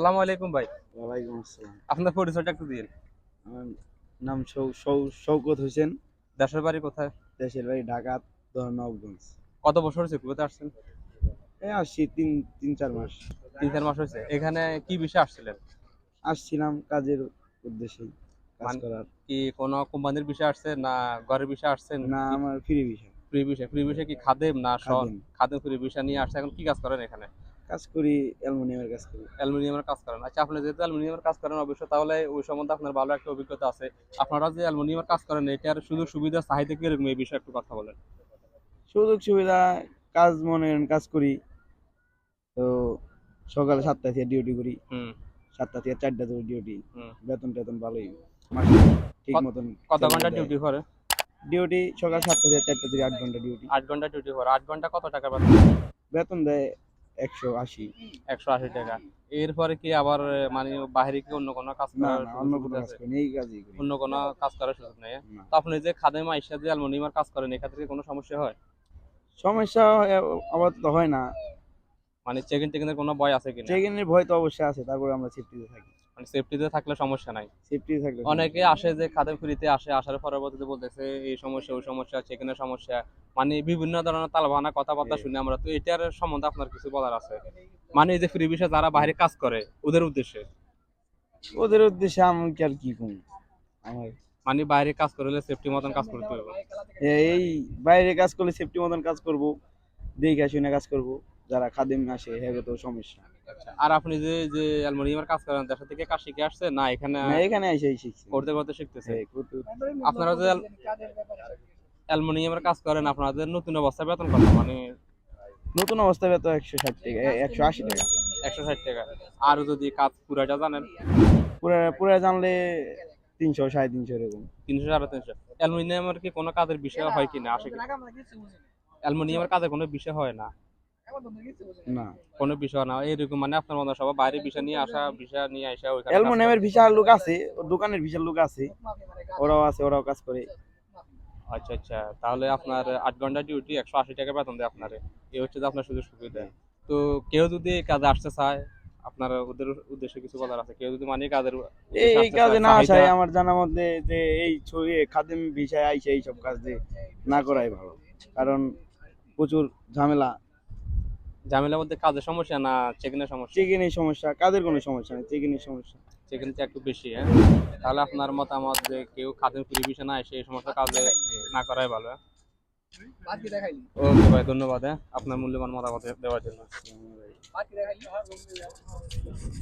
আসসালামু আলাইকুম ভাই। ওয়ালাইকুম আসসালাম। আপনার পরিচয়টা একটু দিন আমার নাম শৌকত হোসেন। দেশের বাড়ি কোথায়? দেশের বাড়ি ঢাকা নবগঞ্জ কত বছর হয়েছে কুয়েতে আসছেন? এই আসছি তিন তিন চার মাস। তিন চার মাস হয়েছে। এখানে কি বিষয়ে আসছিলেন? আসছিলাম কাজের উদ্দেশ্যে কাজ মানে- করার। কি কোনো কোম্পানির বিষয়ে আসছেন না ঘরের বিষয়ে আসছেন? না আমার ফ্রি বিষয়। ফ্রি বিষয় ফ্রি বিষয় কি খাদেম না। খাদেম। ফ্রি বিষয় নিয়ে আসছে এখন কি কাজ করেন এখানে? কাজ করি অ্যালুমিনিয়ামের কাজ করি। অ্যালুমিনিয়ামের কাজ করেন। আচ্ছা আপনি যেহেতু অ্যালুমিনিয়ামের কাজ করেন অবশ্য তাহলে ওই সম্বন্ধে আপনার ভালো একটা অভিজ্ঞতা আছে। আপনারা যে অ্যালুমিনিয়ামের কাজ করেন এটার সুযোগ সুবিধা চাহিদা কীরকম? এই বিষয়ে একটু কথা বলেন। সুযোগ সুবিধা কাজ মনে কাজ করি। তো সকালে সাতটা থেকে ডিউটি করি। সাতটা থেকে চারটা থেকে ডিউটি। বেতন টেতন ভালোই। ঠিক মতন কত ঘণ্টা ডিউটি করে ডিউটি সকাল সাতটা থেকে চারটা থেকে আট ঘণ্টা ডিউটি আট ঘণ্টা ডিউটি করে আট ঘণ্টা কত টাকা পাচ্ছেন বেতন দেয় একশো আশি। একশো আশি টাকা। এরপরে কি আবার মানে বাইরে কি অন্য কোনো কাজ করার অন্য কোনো কাজ করেন এই কাজই অন্য কোনো কাজ করার সুযোগ নেই না। তো আপনি যে খাদেম আইসা যে অ্যালমোনিয়ামের কাজ করেন এক্ষেত্রে কি কোনো সমস্যা হয়? সমস্যা আপাতত হয় না। মানে চেকিং টেকিংয়ের কোনো ভয় আছে কিনা? চেকিংয়ের ভয় তো অবশ্যই আছে তারপরে আমরা সেফটিতে থাকি। মানে সেফটিতে থাকলে সমস্যা নাই। সেফটি থাকলে অনেকে আসে যে খাদেম ফ্রিতে আসে আসার পরবর্তীতে বলতেছে এই সমস্যা ওই সমস্যা চেকিংয়ের সমস্যা। মানে বিভিন্ন ধরনের তালবাহানা কথাবার্তা। শুনে আমরা তো এটার সম্বন্ধে আপনার কিছু বলার আছে? মানে এই যে ফ্রি বিষয়ে যারা বাইরে কাজ করে ওদের উদ্দেশ্যে? ওদের উদ্দেশ্যে আমি কি আর কি কম? আমার মানে বাইরে কাজ করলে সেফটি মতন কাজ করতে হবে। এই বাইরে কাজ করলে সেফটি মতন কাজ করব দেখে শুনে কাজ করব। যারা খাদিম আসে হ্যাঁ তো সমস্যা। আর আপনি যে যে অ্যালুমিনিয়ামের কাজ করেন দেশা থেকে কাজ শিখে আসছে না এখানে না এখানে এসেই শিখছি। করতে করতে শিখতেছে হ্যাঁ। আপনারা যে অ্যাল- অ্যালুমিনিয়ামের কাজ করেন আপনাদের নতুন অবস্থা বেতন কত? মানে নতুন অবস্থায় তো একশো ষাট টাকা একশো আশি টাকা। একশো ষাট টাকা। আর যদি কাজ পুরাটা জানেন? পুরা পুরা জানলে তিনশো সাড়ে তিনশো এরকম। তিনশো সাড়ে তিনশো। অ্যালুমিনিয়ামের কি কোনো কাজের বিষয় হয় কিনা? আসে কি অ্যালুমিনিয়ামের কাজে কোনো বিষয় হয় না? না কোনো বিষয় না এরকম মানে আপনার মতো সবাই বাইরে বিষয় নিয়ে আসা বিষয় নিয়ে আসা ওইখানে ভিসার লোক আছে দোকানের ভিসার লোক আছে ওরাও আছে ওরাও কাজ করে। করে। আচ্ছা আচ্ছা তাহলে আপনার আট ঘণ্টা ডিউটি একশো আশি টাকা বেতন দেয় আপনার। এই হচ্ছে যে আপনার সুযোগ সুবিধা। তো কেউ যদি কাজে আসতে চায় আপনার ওদের উদ্দেশ্যে কিছু বলার আছে? কেউ যদি মানে কাজের এই কাজে না আমার জানার মধ্যে যে এই ছবি খাদিম ভিসায় আইসে এইসব কাজ যে না করাই ভালো। কারণ প্রচুর ঝামেলা ঝামেলা বলতে কাজের সমস্যা না চেকিনের সমস্যা? চেকিনের সমস্যা। কাজের কোনো সমস্যা নেই? চেকিনের সমস্যা। চেকিংটা একটু বেশি হ্যাঁ? তাহলে আপনার মতামত যে কেউ কাজের ফ্রি বিষয় না এসে এই সমস্ত কাজে না করাই ভালো হ্যাঁ? ওকে ভাই ধন্যবাদ হ্যাঁ? আপনার মূল্যবান মতামত দেওয়ার জন্য।